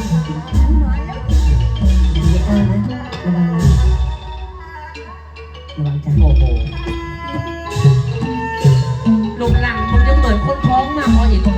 ไม่กล้านะระวังนะระวังจ้ะโอ้โหหนุ่มหลังมึงยังเหมือนคนท้องมากพออีกห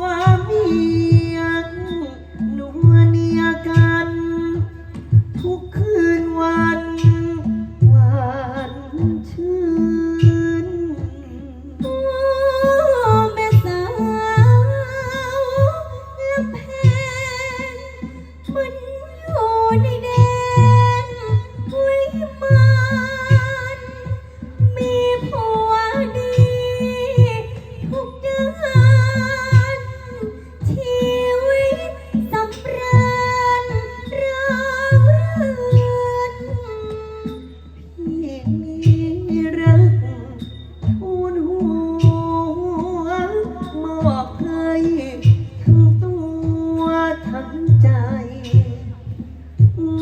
ว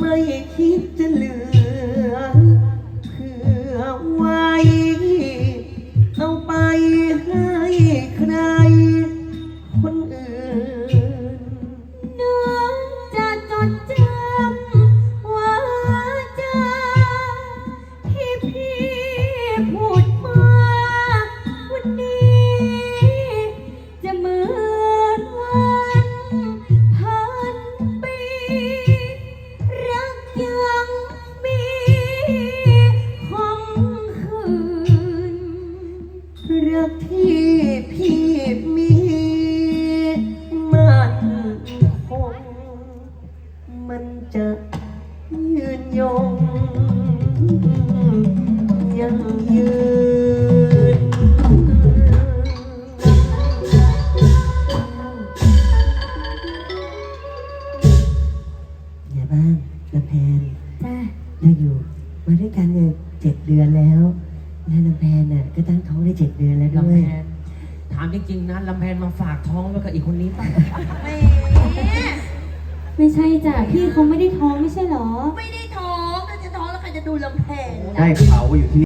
ไม่คิ รักที่พี่มีมันคง มันจะยืนยง ยังยืนอย่าบ้างละแพนจ้าเราอยู่มาด้วยกันเนี่ยเจ็ดเดือนแล้ว แล้วลำแพนน่ะก็ตั้งท้องได้เจ็ดเดือนแล้วด้ลำวยแพนถามจริงๆนะลำแพนมาฝากท้องไว้กับอีกคนนี้ป่ะแหมไม่ใช่จ้ะพี่เขาไม่ได้ท้องไม่ใช่เหรอ ไม่ได้ท้องถ้าจะท้องแล้วใครจะดูลำแพนล่ะ ได้ข่าวว่าอยู่ที่